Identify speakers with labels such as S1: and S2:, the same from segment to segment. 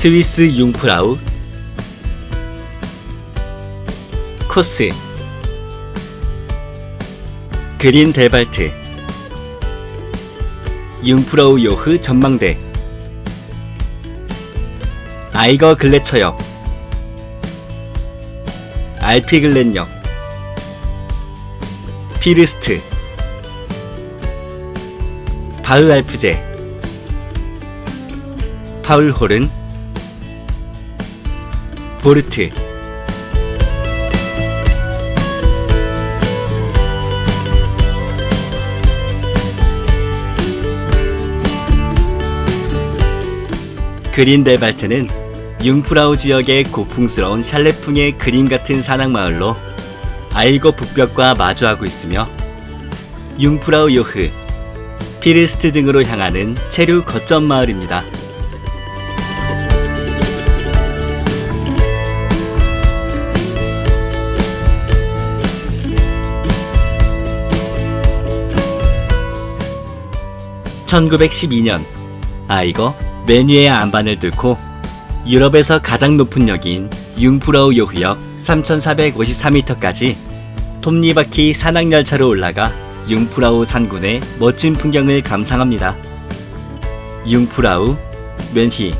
S1: 스위스 융프라우 코스 그린 델발트 융프라우 요흐 전망대 아이거 글래처역 알피글렌역 피르스트 바흐알프제 파울홀은 보르트 그린델발트는 융프라우 지역의 고풍스러운 샬레풍의 그림 같은 산악 마을로 아이거 북벽과 마주하고 있으며 융프라우 요흐, 피르스트 등으로 향하는 체류 거점 마을입니다. (1912년) 아이거 메뉴의 안반을 뚫고 유럽에서 가장 높은 역인 융프라우 요흐역 3453m까지 톱니바퀴 산악열차로 올라가 융프라우 산군의 멋진 풍경을 감상합니다. 융프라우, 면히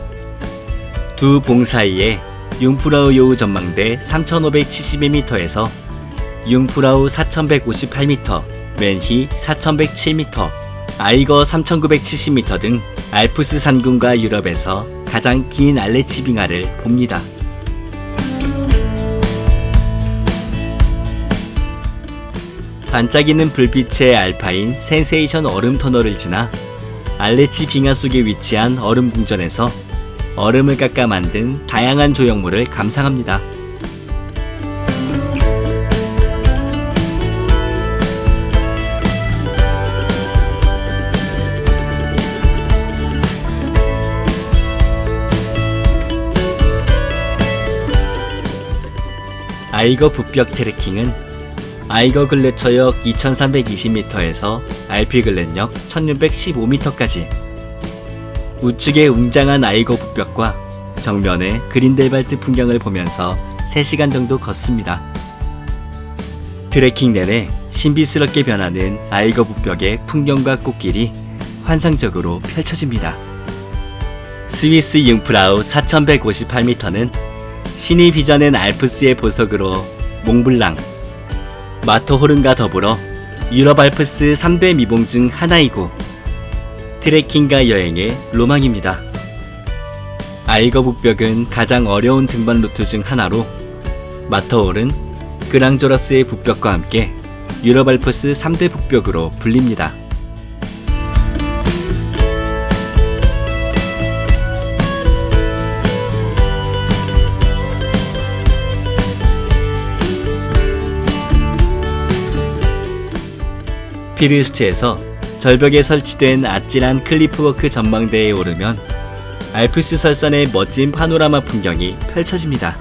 S1: 두 봉 사이에 융프라우 요우 전망대 3571m에서 융프라우 4158m, 맨히 4107m, 아이거 3970m 등 알프스 산군과 유럽에서 가장 긴 알레치 빙하를 봅니다. 반짝이는 불빛의 알파인 센세이션 얼음 터널을 지나 알레치 빙하 속에 위치한 얼음 궁전에서 얼음을 깎아 만든 다양한 조형물을 감상합니다. 아이거 북벽 트레킹은 아이거 글래처역 2320m에서 알피글렌역 1615m까지 우측의 웅장한 아이거 북벽과 정면의 그린델발트 풍경을 보면서 3시간 정도 걷습니다. 트레킹 내내 신비스럽게 변하는 아이거 북벽의 풍경과 꽃길이 환상적으로 펼쳐집니다. 스위스 융프라우 4158m는 신이 빚어낸 알프스의 보석으로 몽블랑, 마터호른과 더불어 유럽 알프스 3대 미봉 중 하나이고 트레킹과 여행의 로망입니다. 아이거 북벽은 가장 어려운 등반 루트 중 하나로 마터홀은 그랑조라스의 북벽과 함께 유럽 알프스 3대 북벽으로 불립니다. 피르스트에서 절벽에 설치된 아찔한 클리프워크 전망대에 오르면 알프스 설산의 멋진 파노라마 풍경이 펼쳐집니다.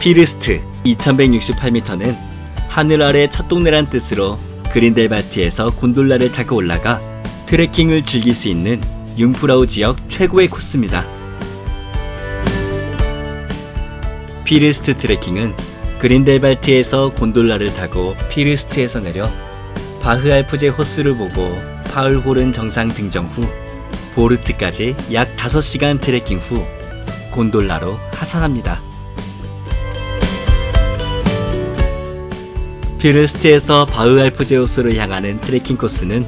S1: 피르스트 2168m는 하늘 아래 첫 동네란 뜻으로 그린델발트에서 곤돌라를 타고 올라가 트레킹을 즐길 수 있는 융프라우 지역 최고의 코스입니다. 피르스트 트레킹은 그린델발트에서 곤돌라를 타고 피르스트에서 내려 바흐알프제 호스를 보고 파울호른 정상 등정 후 보르트까지 약 5시간 트레킹 후 곤돌라로 하산합니다. 피르스트에서 바흐알프제호스로 향하는 트레킹 코스는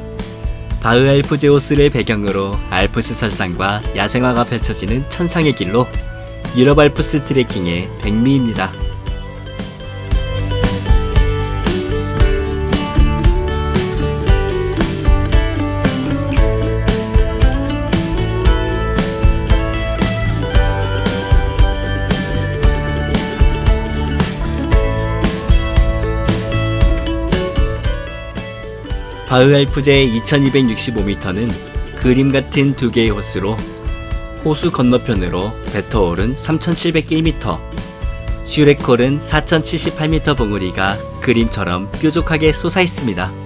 S1: 바흐알프제호스를 배경으로 알프스 설산과 야생화가 펼쳐지는 천상의 길로 유럽 알프스 트레킹의 백미입니다. 바흐알프제 2265m는 그림 같은 두 개의 호수로 호수 건너편으로 베터홀은 3701m, 슈레콜은 4078m 봉우리가 그림처럼 뾰족하게 솟아 있습니다.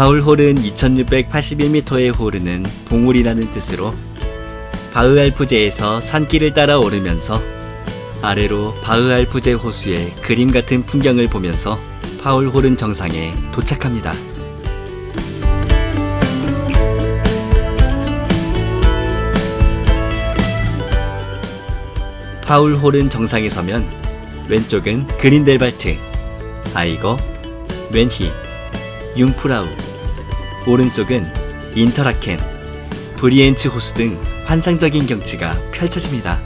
S1: 바울홀은 2681m의 홀은 봉우리라는 뜻으로 바흐알프제에서 산길을 따라 오르면서 아래로 바흐알프제 호수의 그림 같은 풍경을 보면서 파울홀은 정상에 도착합니다. 파울홀은 정상에 서면 왼쪽은 그린델발트, 아이거, 웬히, 융프라우, 오른쪽은 인터라켄, 브리엔츠 호수 등 환상적인 경치가 펼쳐집니다.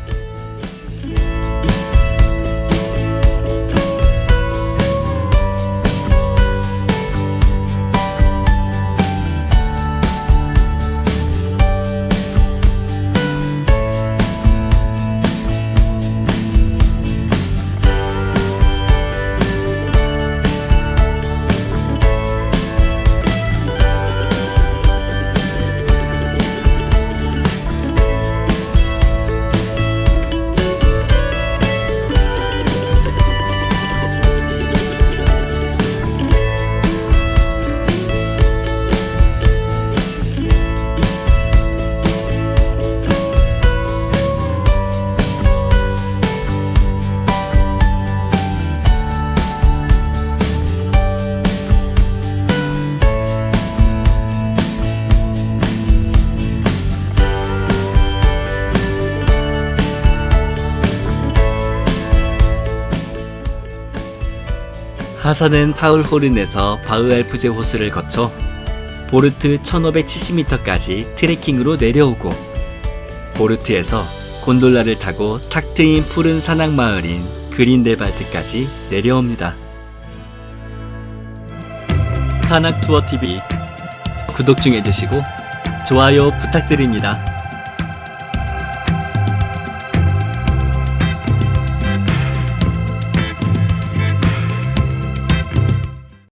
S1: 하산은 파울호른에서 바흐알프제 호수를 거쳐 보르트 1570m까지 트레킹으로 내려오고 보르트에서 곤돌라를 타고 탁 트인 푸른 산악 마을인 그린델발트까지 내려옵니다. 산악 투어 TV 구독 좀 해주시고 좋아요 부탁드립니다.